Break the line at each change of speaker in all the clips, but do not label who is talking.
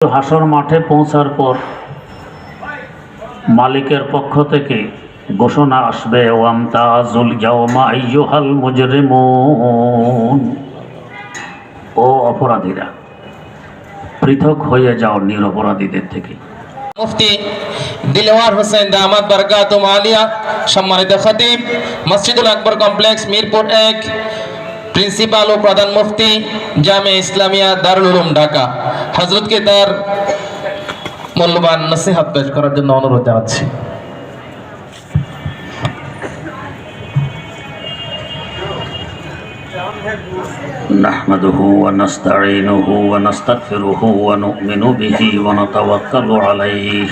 হাসর মাঠে পৌঁছার পর মালিকের পক্ষ থেকে ঘোষণা আসবে ও অপরাধীরা, পৃথক হয়ে যাও নিরপরাধীদের থেকে।
সম্মানিত খতিব, মসজিদুল আকবর কমপ্লেক্স, মিরপুর এক। প্রিন্সিপাল ও প্রধান মুফতি জামে ইসলামিয়া দারুল উলুম ঢাকা হজরতকে তার মূল্যবান নসিহত পেশ করার জন্য অনুরোধ জানাচ্ছি
نحمده ونستعينه ونستغفره ونؤمن به ونتوكل عليه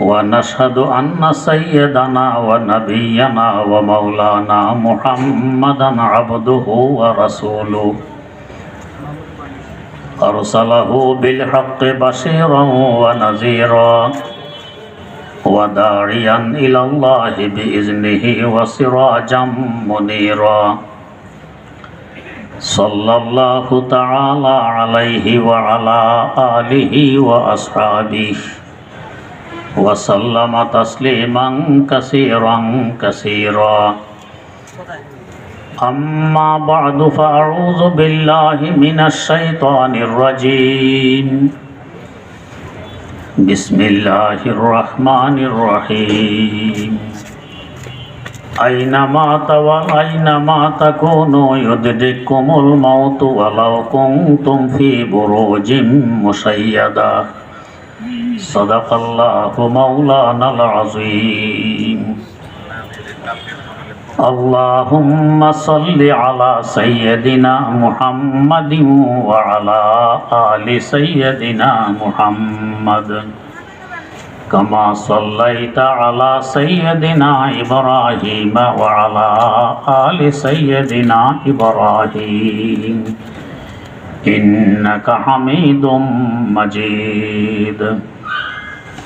ونشهد أن سيدنا ونبينا ومولانا محمدا عبده ورسوله أرسله بالحق بشيرا ونذيرا وداعيا إلى الله بإذنه وسراجا منيرا صلى الله تعالى عليه وعلى آله وأصحابه وسلم تسليما كثيرا كثيرا أما بعد فأعوذ بالله من الشيطان الرجيم بسم الله الرحمن الرحيم أينما تول أينما تكونوا يدرككم الموت ولو كنتم في بروج مشيدة صدق الله مولانا العظيم. اللهم صل على سيدنا محمد وعلى آل سيدنا محمد. كما صليت على سيدنا إبراهيم وعلى آل سيدنا إبراهيم. إنك حميد مجيد.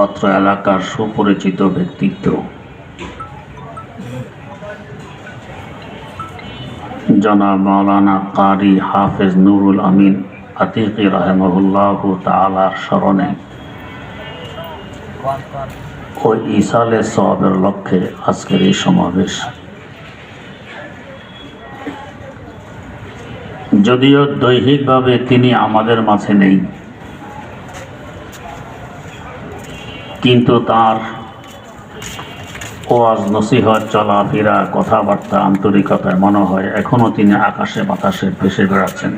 অত্র এলাকার সুপরিচিত ব্যক্তিত্ব। জনাব মাওলানা কারি হাফেজ নুরুল আমিন আতিকি রাহেমহুল্লাহ তালার স্মরণে। ও ইসালে সবের লক্ষ্যে আজকের এই সমাবেশ। যদিও দৈহিকভাবে তিনি আমাদের মাঝে নেই কিন্তু তার ওয়াজ নসিহত চলাফেরা, কথাবার্তা আন্তরিকতায় মনে হয় এখনও তিনি আকাশে বাতাসে ভেসে বেড়াচ্ছেন।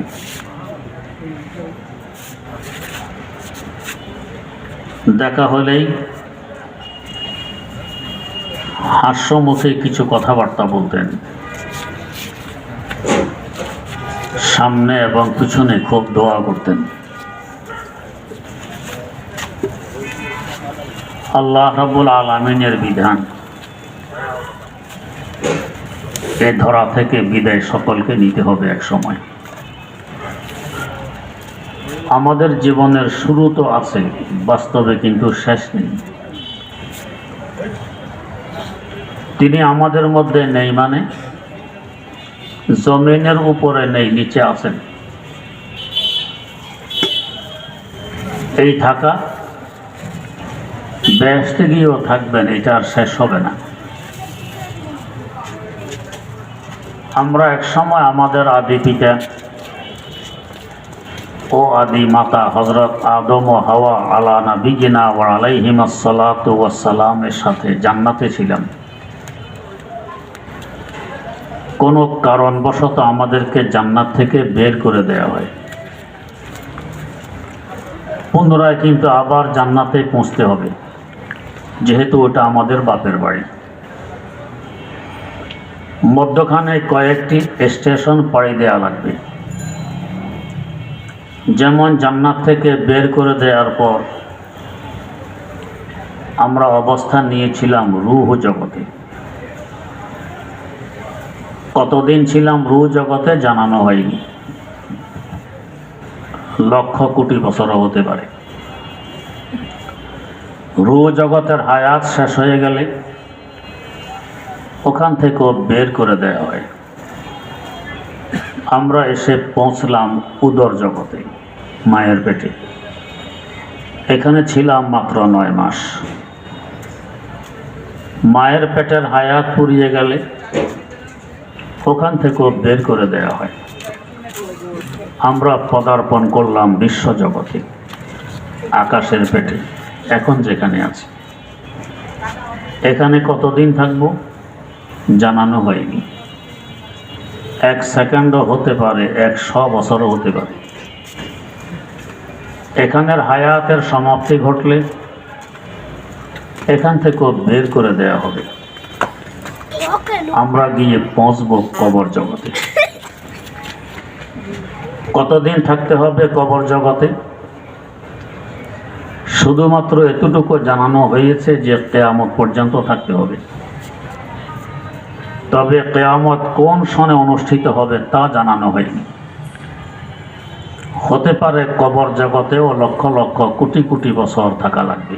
দেখা হলেই হাস্যমুখে কিছু কথাবার্তা বলতেন। সামনে এবং পিছনে খুব দোয়া করতেন। আল্লাহ রাবুল আলমিনের বিধান। এ ধরা থেকে বিদায় সকলকে নিতে হবে এক সময়। আমাদের জীবনের শুরু তো আছে, বাস্তবে কিন্তু শেষ নেই। তিনি আমাদের মধ্যে নেই মানে জমিনের উপরে নেই, নিচে আছেন। এই থাকা বেহেস্তে গিয়েও থাকবেন, এটা আর শেষ হবে না। আমরা এক সময় আমাদের আদি পিতা ও আদি মাতা হজরত আদম ও হাওয়া আলা নাবিজিনা ওয়া আলাইহিম আসসালাতু সাথে জান্নাতে ছিলাম। কোনো কারণবশত আমাদেরকে জান্নাত থেকে বের করে দেওয়া হয়। পুনরায় কিন্তু আবার জান্নাতে পৌঁছতে হবে। যেহেতু ওটা আমাদের বাপের বাড়ি। মধ্যখানে কয়েকটি স্টেশন পাড়ি দেওয়া লাগবে। যেমন জান্নাত থেকে বের করে দেওয়ার পর আমরা অবস্থান নিয়েছিলাম রুহ জগতে। কতদিন ছিলাম রুহ জগতে জানানো হয়নি। লক্ষ কোটি বছরও হতে পারে। রুহ জগতের হায়াত শেষ হয়ে গেলে ওখান থেকেও বের করে দেওয়া হয়। আমরা এসে পৌঁছলাম উদর জগতে, মায়ের পেটে। এখানে ছিলাম মাত্র নয় মাস। মায়ের পেটের হায়াত পুড়িয়ে গেলে ওখান থেকেও বের করে দেওয়া হয়। আমরা পদার্পণ করলাম বিশ্বজগতে আকাশের পেটে। এখন যেখানে আছি। এখানে কতদিন থাকব জানানো হয়নি। এক সেকেন্ডও হতে পারে একশো বছরও হতে পারে। এখানের হায়াতের সমাপ্তি ঘটলে এখান থেকেও বের করে দেয়া হবে। আমরা গিয়ে পৌঁছব কবর জগতে। কতদিন থাকতে হবে কবর জগতে? শুধুমাত্র এতটুকু জানানো হয়েছে যে কেয়ামত পর্যন্ত থাকতে হবে। তবে কেয়ামত কোন সনে অনুষ্ঠিত হবে তা জানানো হয়নি। হতে পারে কবর জগতেও লক্ষ লক্ষ কোটি কোটি বছর থাকা লাগবে।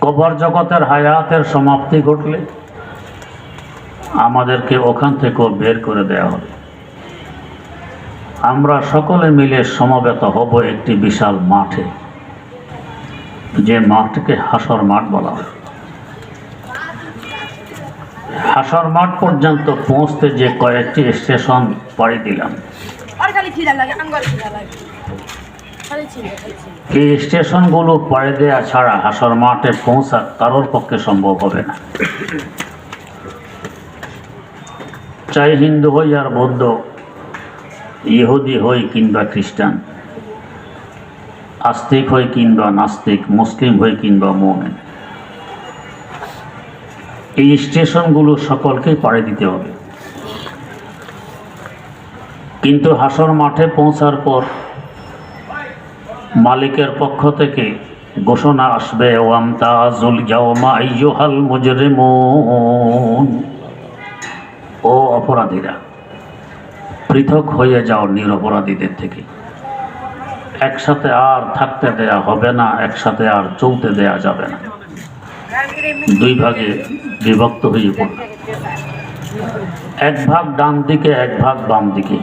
কবর জগতের হায়াতের সমাপ্তি ঘটলে আমাদেরকে ওখান থেকেও বের করে দেওয়া হবে। আমরা সকলে মিলে সমবেত হব একটি বিশাল মাঠে। যে মাঠকে হাসর মাঠ বলা হয়। হাসর মাঠ পর্যন্ত পৌঁছতে যে কয়েকটি স্টেশন পাড়ি দিলাম। এই স্টেশনগুলো পাড়ি দেওয়া ছাড়া হাসর মাঠে পৌঁছা কারোর পক্ষে সম্ভব হবে না। চাই হিন্দু হই আর বৌদ্ধ ইহুদি হই কিংবা খ্রিস্টান, আস্তিক হই কিংবা নাস্তিক, মুসলিম হই কিংবা মোমেন, এই স্টেশনগুলো সকলকেই পাড়ি দিতে হবে। কিন্তু হাসর মাঠে পৌঁছার পর মালিকের পক্ষ থেকে ঘোষণা আসবে ও অপরাধীরা। পৃথক হয়ে যাও নিরপরাধীদের থেকে। একসাথে আর থাকতে দেয়া হবে না, একসাথে আর চলতে দেয়া যাবে না। দুই ভাগে বিভক্ত হয়ে পড়বে। এক ভাগ ডান দিকে, এক ভাগ বাম দিকে।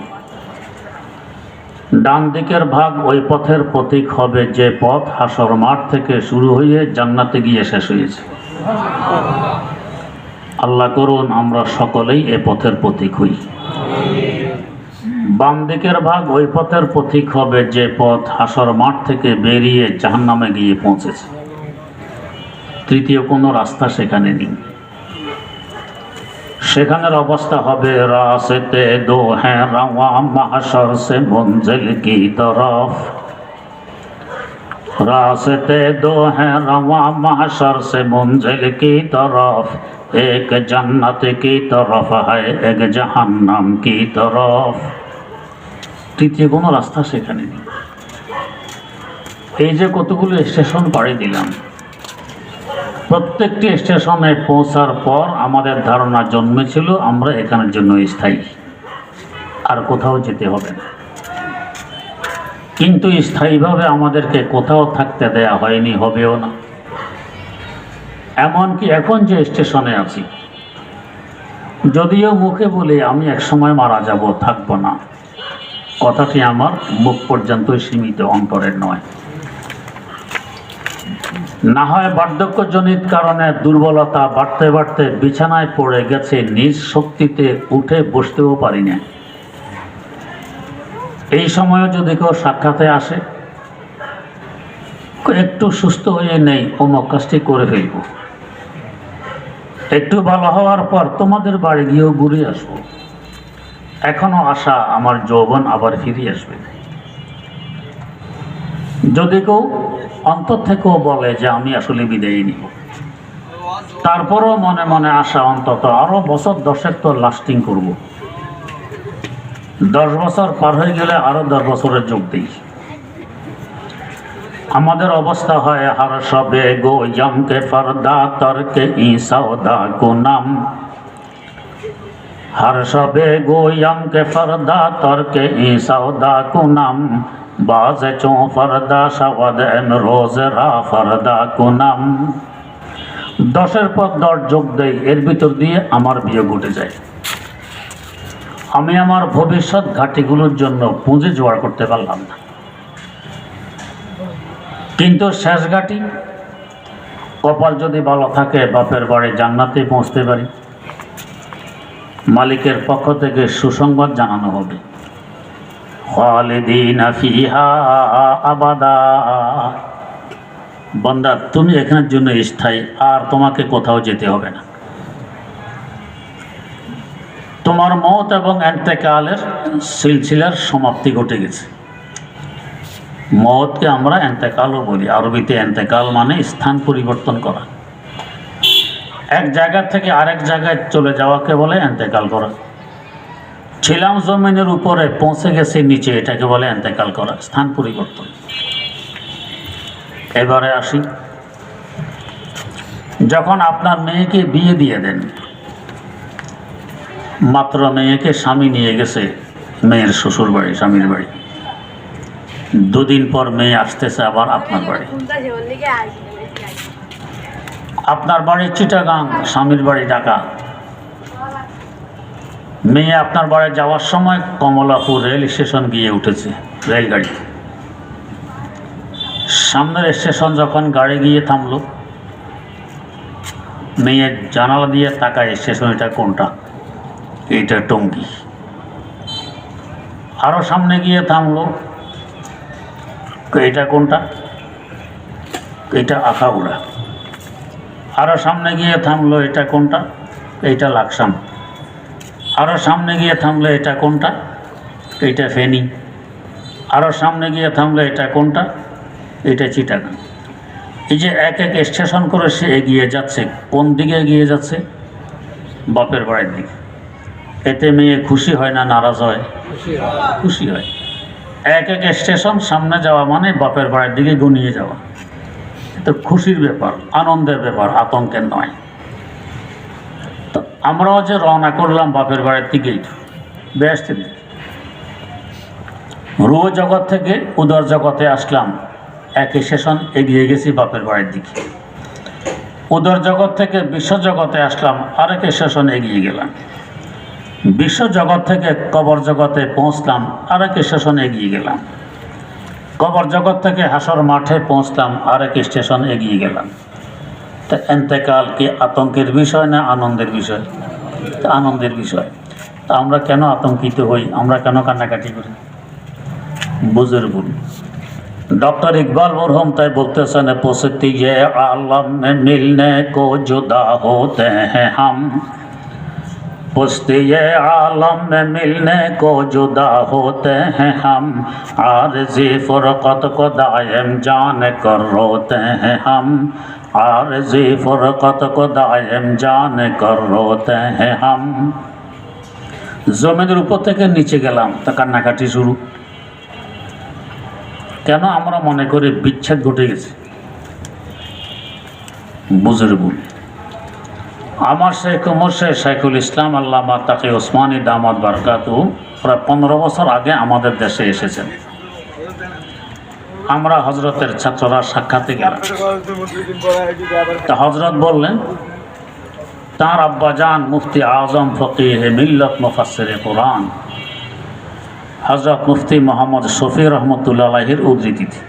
ডান দিকের ভাগ ওই পথের প্রতীক হবে যে পথ হাসর মাঠ থেকে শুরু হয়ে জান্নাতে গিয়ে শেষ হয়েছে। আল্লাহ করুন আমরা সকলেই এ পথের প্রতীক হই। বাম দিকের ভাগ ওই পথের প্রতীক হবে যে পথ হাসর মাঠ থেকে বেরিয়ে জাহান্নামে গিয়ে পৌঁছেছে তৃতীয় কোনো রাস্তা সেখানে নেই সেখানের অবস্থা হবে রাসতে দো হ্যাঁ রাওয়া মাহশর সে মঞ্জিল কি তরফ रास्ते दो हैं रवा महशर से मंजिल की तरफ एक जन्नत की तरफ है एक जहन्नम की तरफ তৃতীয় কোনো রাস্তা সেখানে। নেই এই যে কতগুলো স্টেশন পাড়ি দিলাম, প্রত্যেকটি স্টেশনে পৌঁছার পর আমাদের ধারণা জন্মেছিল আমরা এখানের জন্য স্থায়ী। আর কোথাও যেতে হবে না। কিন্তু স্থায়ীভাবে আমাদেরকে কোথাও থাকতে দেয়া হয়নি, হবেও না। এমনকি এখন যে স্টেশনে আছি, যদিও মুখে বলি আমি একসময় মারা যাব, থাকব না। কথাটি আমার মুখ পর্যন্তই সীমিত, অন্তরের নয়। না হয় বার্ধক্যজনিত কারণে দুর্বলতা বাড়তে বাড়তে বিছানায় পড়ে গেছে, নিজ শক্তিতে উঠে বসতেও পারি না। এই সময়ে যদি কেউ সাক্ষাতে আসে, একটু সুস্থ হয়ে নেই অমুক কাজটি করে ফেলব। একটু ভালো হওয়ার পর তোমাদের বাড়ি গিয়েও ঘুরে আসব। এখনও আশা আমার যৌবন আবার ফিরে আসবে। যদি কেউ অন্তর থেকেও বলে যে আমি আসলে বিদায় নিব, তারপরও মনে মনে আশা অন্তত আরও বছর দশেক তো লাস্টিং করব। দশ বছর পার হয়ে গেলে আরও দশ বছরের যোগ দিই। আমাদের অবস্থা হয় হার সবে গো, জমকে ফরদা, তরকে ই সৌদা গুনাম। हर शबे কে के फरदा तर के ई सौदा চো बाज चो फरदा शवद एम रोज रा फरदा कुनम। দশের পর দশ যোগ দেয় এর ভিতর দিয়ে আমার বিয়ে ঘটে যায়। আমি আমার ভবিষ্যৎ ঘাটিগুলোর জন্য পুঁজি জোগাড় করতে পারলাম না। কিন্তু শেষ ঘাটি, কপাল যদি ভালো থাকে, বাপের বাড়ি জান্নাতে পৌঁছতে পারি। মালিকের পক্ষ থেকে সুসংবাদ জানানো হবে। আবাদা। বন্দা, তুমি এখানের জন্য স্থায়ী, আর তোমাকে কোথাও যেতে হবে না। তোমার মত এবং এন্তেকালের সিলসিলার সমাপ্তি ঘটে গেছে। মতকে আমরা এন্তেকালও বলি। আরবিতে এন্তেকাল মানে স্থান পরিবর্তন করা। এক জায়গা থেকে আরেক জায়গায় চলে যাওয়াকে বলে এন্তেকাল করা। ছিলাম জমিনের উপরে পৌঁছে গেছে, নিচে এটাকে বলে এন্তেকাল করা, স্থান পরিবর্তন। এবারে আসি। যখন আপনার মেয়েকে বিয়ে দিয়ে দেন, মাত্র মেয়েকে স্বামী নিয়ে গেছে মেয়ের শ্বশুর বাড়ি, স্বামীর বাড়ি। দুদিন পর মেয়ে আসতেছে আবার আপনার বাড়ি
কোনটা যে বললি কি আসবে
আপনার বাড়ি চিটাগাং, স্বামীর বাড়ি ঢাকা। মেয়ে আপনার বাড়ি যাওয়ার সময় কমলাপুর রেল স্টেশন গিয়ে উঠেছে, রেলগাড়ি। সামনের স্টেশন যখন গাড়ি গিয়ে থামলো মেয়ে জানালা দিয়ে তাকায় স্টেশন এটা কোনটা? এইটা টঙ্গি। আরও সামনে গিয়ে থামলো এটা কোনটা? এটা আখাউড়া। আরও সামনে গিয়ে থামলো এটা কোনটা? এইটা লাকসাম। আরও সামনে গিয়ে থামলো এটা কোনটা? এইটা ফেনি। আরও সামনে গিয়ে থামলো এটা কোনটা? এটা চিটাগাং। এই যে এক এক স্টেশন করে সে এগিয়ে যাচ্ছে কোন দিকে এগিয়ে যাচ্ছে? বাপের বাড়ির দিকে। এতে মেয়ে খুশি হয় না নারাজ হয়। খুশি হয়। এক এক স্টেশন সামনে যাওয়া মানে বাপের বাড়ির দিকে গুনিয়ে যাওয়া। খুশির ব্যাপার, আনন্দের ব্যাপার, আতঙ্কের নয়। তো আমরাও যে রওনা করলাম বাপের বাড়ির দিকেই ব্যস্তের দিকে রুহ জগৎ থেকে উদর জগতে আসলাম এক সেশন এগিয়ে গেছি বাপের বাড়ির দিকে। উদর জগৎ থেকে বিশ্ব জগতে আসলাম, আরেক সেশন এগিয়ে গেলাম। বিশ্ব জগৎ থেকে কবর জগতে পৌঁছলাম, আরেক স্টেশন এগিয়ে গেলাম। কবর জগৎ থেকে হাসর মাঠে পৌঁছলাম আরেক স্টেশন এগিয়ে গেলাম তা এন্তেকাল কি আতঙ্কের বিষয় না আনন্দের বিষয় তা আনন্দের বিষয় তা আমরা কেন আতঙ্কিত হই আমরা কেন কান্নাকাটি করি বুঝের ভুল डॉक्टर इकबाल मरहम तय बोलते सन पुसती ये आलम में मिलने को जुदा होते हैं हम पुश्ती ये आलम में मिलने को जुदा होते हैं हम आरजी फुरकत को दायम जान कर रोते हैं हम आरजी फुरकत को दायम जान कर रोते हैं हम জমিনের উপর থেকে নিচে গেলাম তা কান্নাকাটি শুরু কেন আমরা মনে করি বিচ্ছেদ ঘটে গেছে বুঝের ভুল আমার শেখ মোর্শে শেখুল ইসলাম আল্লামা তাকে ওসমানী দামাদ বারকাতু প্রায় পনেরো বছর আগে আমাদের দেশে এসেছেন। আমরা হজরতের ছাত্ররা সাক্ষাতে গেলাম। তা হজরত বললেন, তাঁর আব্বাজান মুফতি আজম ফকিহ মিল্লত মুফাসের কোরআন। হজরত মুফতি মোহাম্মদ শফি রহমতুল্লাহির উদ্ধৃতিতে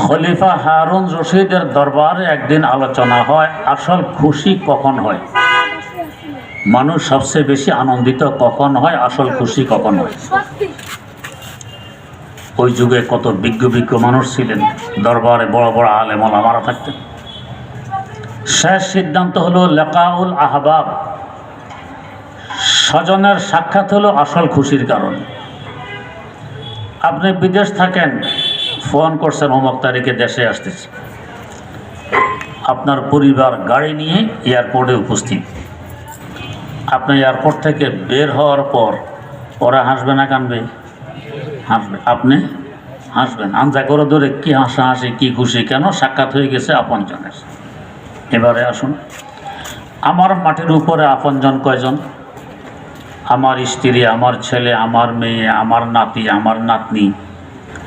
খলিফা হারুন রশিদের দরবারে একদিন আলোচনা হয়, আসল খুশি কখন হয়? মানুষ সবচেয়ে বেশি আনন্দিত কখন হয়, আসল খুশি কখন হয়? ওই যুগে কত বিজ্ঞ বিজ্ঞ মানুষ ছিলেন, দরবারে বড় বড় আলেম মারা থাকতেন। শেষ সিদ্ধান্ত হলো লেকাউল আহবাব। স্বজনের সাক্ষাৎ হলো আসল খুশির কারণ। আপনি বিদেশ থাকেন ফোন করছেন অমুক তারিখে দেশে আসতেছে। আপনার পরিবার গাড়ি নিয়ে এয়ারপোর্টে উপস্থিত। আপনি এয়ারপোর্ট থেকে বের হওয়ার পর ওরা হাসবে না কানবে? হাসবে। আপনি? হাসবেন। আনজা করে ধরে কি হাসাহাসি, কি খুশি, কেন? সাক্ষাৎ হয়ে গেছে আপনজনের এবারে আসুন। আমার মাটির উপরে আপনজন কয়জন? আমার স্ত্রী, আমার ছেলে, আমার মেয়ে, আমার নাতি, আমার নাতনি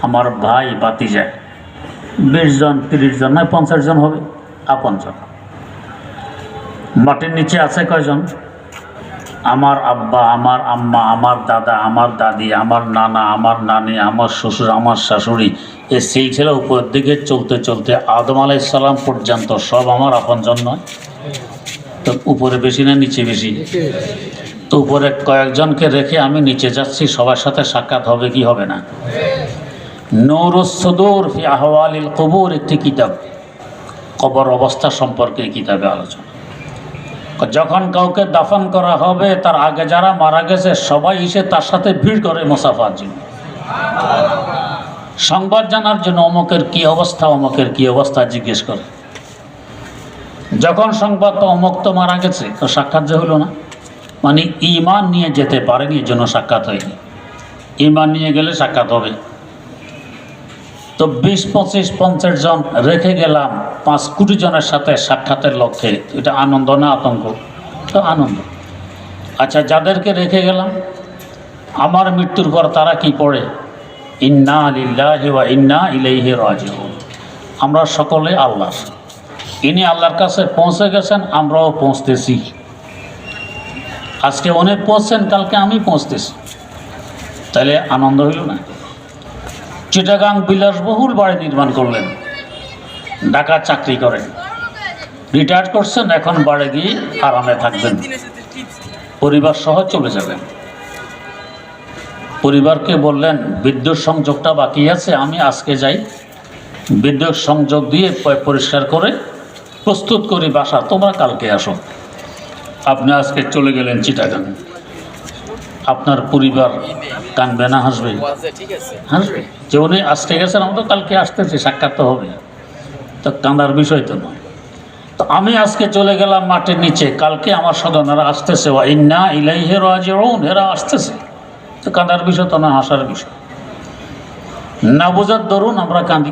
আমার ভাই বাতিজা বিশ জন, তিরিশ জন নয় পঞ্চাশ জন হবে। আপনজন মাটির নিচে আছে কয়জন? আমার আব্বা, আমার আম্মা, আমার দাদা, আমার দাদি, আমার নানা, আমার নানি, আমার শ্বশুর, আমার শাশুড়ি। এ সিলসিলা উপর দিকে চলতে চলতে আদম আলাইসাল্লাম পর্যন্ত সব আমার আপনজন নয়। তো উপরে বেশি না, নিচে বেশি? তো উপরে কয়েকজনকে রেখে আমি নিচে যাচ্ছি, সবার সাথে সাক্ষাৎ হবে কি হবে না? নৌরসদুর ফি আহওয়ালিল কবুর একটি কিতাব। কবর অবস্থা সম্পর্কে কিতাবে আলোচনা। যখন কাউকে দাফন করা হবে, তার আগে যারা মারা গেছে, সবাই এসে তার সাথে ভিড় করে মোসাফার জন্য। সংবাদ জানার জন্য অমুকের কি অবস্থা, অমুকের কি অবস্থা জিজ্ঞেস করে। যখন সংবাদ তো অমুক তো মারা গেছে, তো সাক্ষাৎ যে হলো না। মানে ইমান নিয়ে যেতে পারেনি, এর জন্য সাক্ষাৎ হয়নি। ইমান নিয়ে গেলে সাক্ষাৎ হবে। তো বিশ, পঁচিশ, পঞ্চাশ জন রেখে গেলাম, পাঁচ কোটি জনের সাথে সাক্ষাতের লক্ষ্যে। এটা আনন্দ না আতঙ্ক? তো আনন্দ। আচ্ছা যাদেরকে রেখে গেলাম, আমার মৃত্যুর পর তারা কি পড়ে? ইন্না আলিল্লাহি ওয়া ইন্না ইলাইহি রাজিউন। আমরা সকলে আল্লাহ ইনি আল্লাহর কাছে পৌঁছে গেছেন, আমরাও পৌঁছতেছি। আজকে উনি পৌঁছছেন কালকে আমি পৌঁছতেছি। তাহলে আনন্দ হইল না? চিটাগাং বিলাসবহুল বাড়ি নির্মাণ করলেন। ঢাকা চাকরি করেন রিটায়ার করছেন, এখন বাড়ি গিয়ে আরামে থাকবেন। পরিবার সহ চলে যাবেন। পরিবারকে বললেন, বিদ্যুৎ সংযোগটা বাকি আছে, আমি আজকে যাই। বিদ্যুৎ সংযোগ দিয়ে পরিষ্কার করে প্রস্তুত করি বাসা, তোমরা কালকে আসো। আপনি আজকে চলে গেলেন চিটাগাং। আপনার পরিবার কানবে না, হাসবে? হাসবে? যে উনি আজকে গেছেন, আমরা তো কালকে আসতেছি, সাক্ষাৎ তো হবে। তো কান্দার বিষয় তো নয়। তো আমি আজকে চলে গেলাম মাটির নিচে, কালকে আমার সদনেরা আসতেছে, ওয়া ইন্না ইলাইহি রাজিউন, এরা আসতেছে। তো কান্দার বিষয় তো না হাসার বিষয়। না বোঝার দরুন আমরা কাঁদি